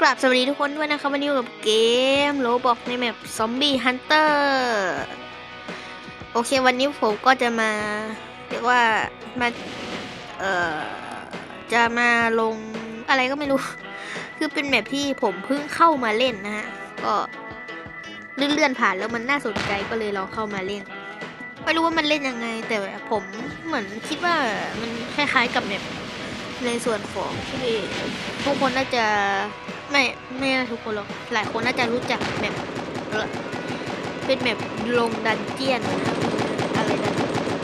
กราบสวัสดีทุกคนด้วยนะครับวันนี้อยู่กับเกมโลบอกในแมปซอมบี้ฮันเตอร์โอเควันนี้ผมก็จะมาเรียกว่ามาเอ่อจะมาลงอะไรก็ไม่รู้ คือเป็นแมปที่ผมเพิ่งเข้ามาเล่นนะฮะ ก็เลื่อนๆผ่านแล้วมันน่าสนใจก็เลยลองเข้ามาเล่น ไม่รู้ว่ามันเล่นยังไง แต่ผมเหมือนคิดว่ามันคล้ายๆกับแมปในส่วนของที่ทุกคนน่าจะ ไม่ไม่ทุกคนหรอกหลายคนน่าจะรู้จักแมปเป็นแมปลงดันเจียนนะครับอะไรดัน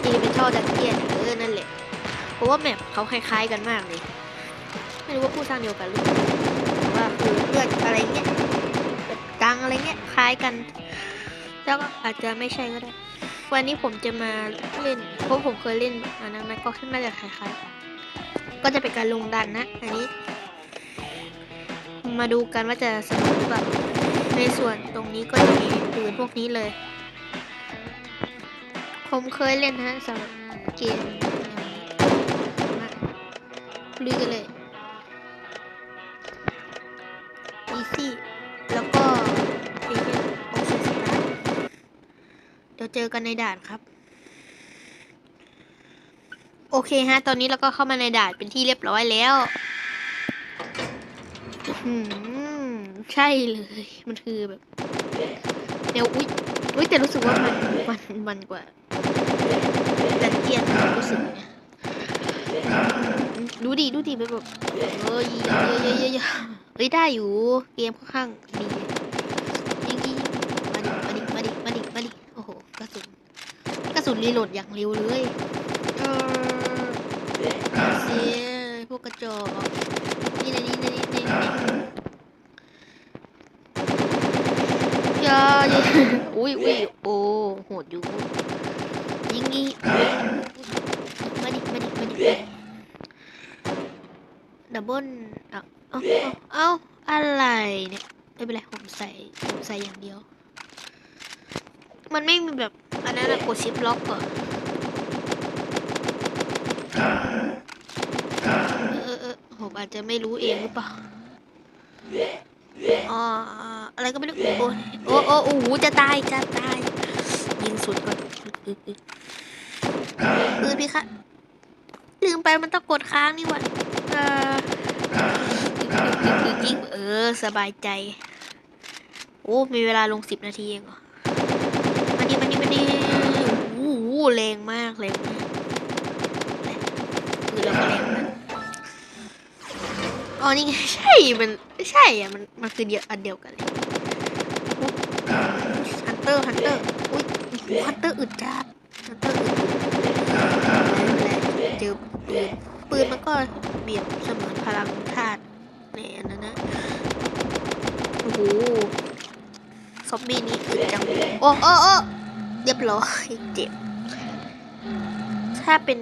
จีเป็นช่อดันเจียนเออนั่นแหละเพราะว่าแมปเขาคล้ายๆกันมากเลย ไม่รู้ว่าผู้สร้างเดียวกันหรือเปล่าว่าคือเลือดอะไรเงี้ยแบบกังอะไรเงี้ยคล้ายกันแล้วก็อาจจะไม่ใช่ก็ได้ วันนี้ผมจะมาเล่นเพราะผมเคยเล่นอันนั้นมันก็น่าจะคล้ายๆก็จะเป็นการลงดันนะ อันนี้ มาดูกันว่าจะสนุกหรือเปล่าในส่วนตรงนี้ก็จะมีปืนพวกนี้เลย ผมเคยเล่นนะฮะสำหรับเกมมาลุยกันเลย easy แล้วก็เอเนโอเคสตาร์เดี๋ยวเจอกันในด่านครับ โอเคฮะ ตอนนี้เราก็เข้ามาในด่านเป็นที่เรียบร้อยแล้ว ใช่เลย มันคือแบบ เดี๋ยวอุ้ยอุ้ยแต่รู้สึกว่ามันมันมันกว่าดันเจียนรู้สึกดูดิดูดิแบบเอ้ยเยอะเยอะเยอะเยอะเอ้ยได้อยู่ เกมค่อนข้างดียิงยิงมาดิมาดิมาดิมาดิมาดิโอ้โหกระสุนกระสุนรีโหลดอย่างเร็วเลยเออเสีย กระจกนี่นะนี่นะนี่นี่นี่ยาเยอุ้ยอุ้ยโอ้โหดอยู่ยิงงี้มาดิมาดิมาดิดับเบิลเอาเอาเอาอะไรเนี่ยไม่เป็นไรผมใส่ผมใส่อย่างเดียว มันไม่มีแบบอันนั้นอะกดชิปล็อกก่อนเออเอ อผมอาจจะไม่รู้เองหรือเปล่าอ๋ออะไรก็ไม่รู้โอ้ยโอ้โอ้โอ้โหจะตายจะตายยิงสุดก่อนอึดอึดปืนพี่คะลืมไปมันต้องกดค้างนี่หว่าเออยิงเออสบายใจโอ้มีเวลาลงสิบนาทีเองเหรอมาดิมาดิมาดิโอ้โหแรงมากแรงมากคือเราก็แรงมาก อ๋อนี่ไงใช่มันไม่ใช่อะมันมันคือเดียวอันเดียวกันเลยฮันเตอร์ฮันเตอร์อุ้ยฮันเตอร์อึดจัดฮันเตอร์อึดแล้วเจอปืนปืนมันก็เบียบเสมือนพลังธาตุในอันนั้นนะโอ้โหซอมบี้นี่อึดจังโอ้โอ้โอ้เรียบร้อยเจ็บถ้าเป็น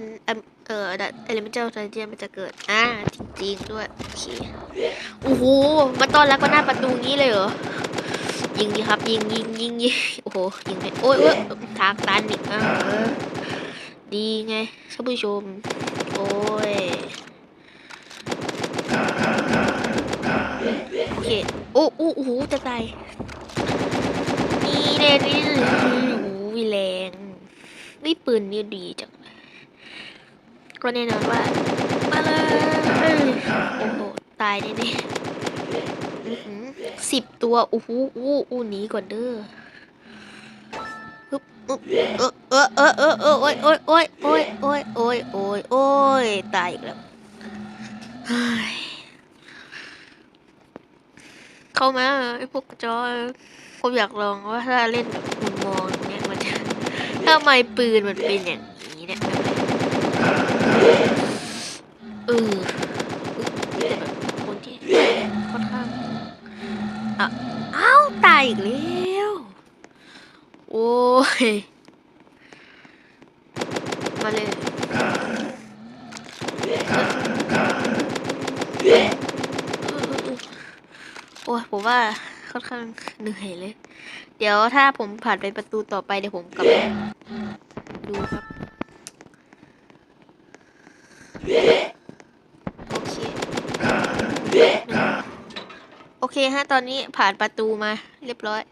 เอิ่มเอ่อเอลิเมนเจอร์ไทเจียมันจะเกิด อ่า จริงๆด้วย โอเค โอ้โห มาตอนแล้วก็หน้าประตูงี้เลยเหรอ ยิงดีครับ ยิงยิงยิงยิงโอ้โห ยิงไปโอ้ยโอ้ยทางตันอีกอะดีไงท่านผู้ชม โอ้ย โอเค โอ้โอ้โอ้โห จะตายนี่เด่นนี่โอ้ยแรงนี่ปืนนี่ดีจัง ก็แน่นอนว่ามาเลยโอ้โหตายแน่ๆสิบตัวโอ้โหอู้อู้หนีก่อนเด้อฮึบอึ๊บเออเออเออเออเออโอ้ยโอ้ยโอ้ยโอ้ยโอ้ยโอ้ยโอ้ยตายอีกแล้วเฮ้ยเข้ามาไอ้พวกกระจอยผมอยากลองว่าถ้าเล่นแบบมุมมองเนี่ยมันจะทำไมปืนมันเป็นอย่างนี้ เออแต่แบบคนที่ค่อนข้างอะอ้าวตายอีกแล้ว โอ้ย มาเลยโอ้ยผมว่าค่อนข้างเหนื่อยเลย เดี๋ยวถ้าผมผ่านไปประตูต่อไปเดี๋ยวผมกลับมาดูครับ โอเค โอเคฮะ ตอนนี้ผ่านประตูมา เรียบร้อย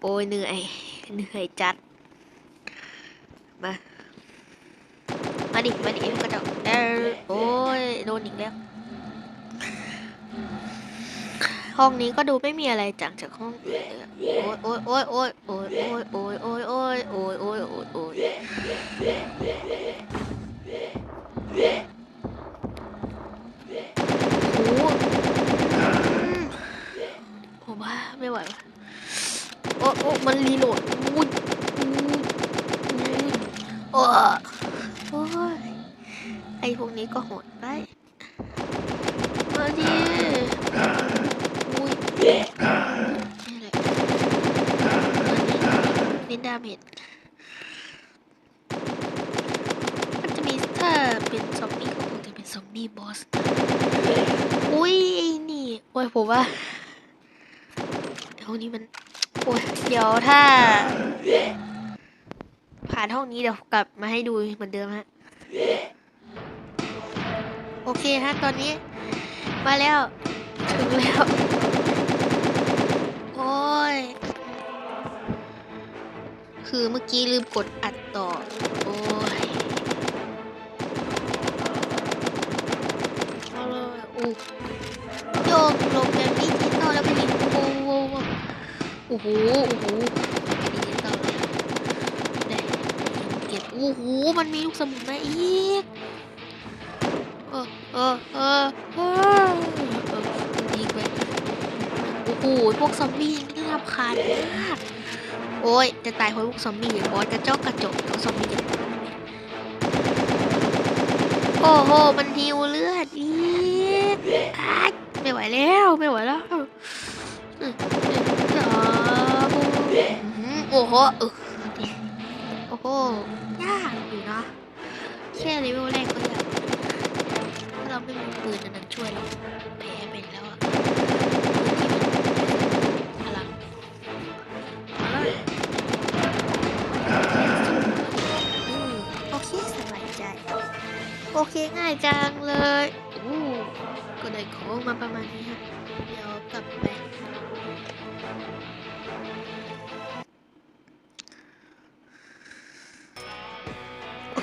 โอ้ยเหนื่อย เหนื่อยจัด มา มาดิ มาดิกระจกเออโอ้ย โดนอีกแล้ว ห้องนี้ก็ดูไม่มีอะไรต่างจากห้องโอ้ยโอ้ยโอ้ยโอ้ยโอ้ยโอ้ยโอ้ยโอ้ยโอ้ยโอ้ยโอ้ยโอ้ยโอ้ยโอ้โหอืมโอ้บ้าไม่ไหววะโอ้โอ้มันรีโหลดอุ้ยอุ้ยอุ้ยโอ้ โอ้ย ไอพวกนี้ก็โหดไป มาดิอุ้ยนี่แหละน้นดาเมจมันจะมีถ้าเป็นซอมบี้ก็คงจะเป็นซอมบี้บอส อุ้ยไอ้นี่โอ้ยผมว่าห้องนี้มันโอ้ยเดี๋ยวถ้า ผ่านห้องนี้เดี๋ยวกลับมาให้ดูเหมือนเดิมฮะ โอเคฮะ ตอนนี้ มาแล้ว ถึงแล้ว โอ้ย คือเมื่อกี้ลืมกดอัดต่อ โอ้ยเอาเลยอู้โยกลงแบบดิจิตอลแล้วไปดิโอ้โห โอ้โหโอ้โหดิจิตอลเลยได้เก็บ โอ้โห มันมีลูกสมุนมาอีกเออเออเออเออเออยิงไปโอ้โห พวกซอมบี้นี่น่ารำคาญมาก โอ้ย จะตายเพราะพวกซอมบี้บอสกระจอกกระจกพวซอมบี้โอ้โห มันหิวเลือดอีกไม่ไหวแล้ว ไม่ไหวแล้วโอ้โหโอ้โห ยากอยู่นะ แค่เลเวลแรกก็ยากถ้าเราไม่มีปืนอันนั้นช่วยเราแพ้ไปแล้วอะพลังเอาโอเคสบายใจ โอเคง่ายจังเลยอู้ก็ได้ของมาประมาณนี้ฮะ เดี๋ยวกลับไป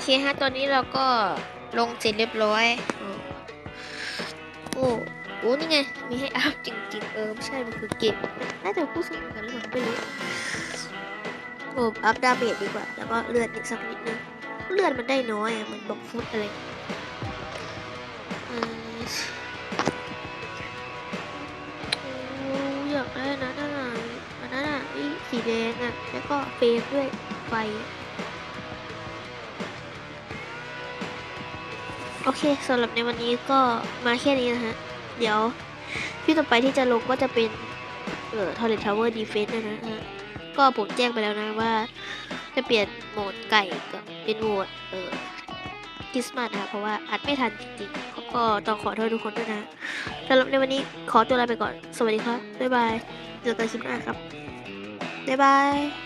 เคฮะ ตอนนี้เราก็ลงเสร็จเรียบร้อย โอ้โอ้นี่ไง มีให้อัพจริงๆ เออ ไม่ใช่ มันคือเกมน่าจะพูดสนกกันหรือเปล่าไม่รู้โอ้อัพดาเมจดีกว่า แล้วก็เลือดอีกสักนิดนึง เลือดมันได้น้อยอะ มันบอกฟุตอะไรออโอ้อยากได้นะน่ะอันนั้นอะสีแดงอะ แล้วก็เฟรมด้วยไฟ โอเคสำหรับในวันนี้ก็มาแค่นี้นะฮะ เดี๋ยวพี่ต่อไปที่จะลงก็จะเป็น เอ่อ Toilet Tower Defense นะนะฮะ ก็ผมแจ้งไปแล้วนะว่า จะเปลี่ยนโหมดไก่กับเป็นโหมด เอ่อคริสต์มาสนะคะเพราะว่าอัดไม่ทันจริงๆ ก็ต้องขอโทษทุกคนด้วยนะสำหรับในวันนี้ขอตัวลาไปก่อน สวัสดีครับ บ๊ายบาย เจอกันคลิปหน้าครับ บ๊ายบาย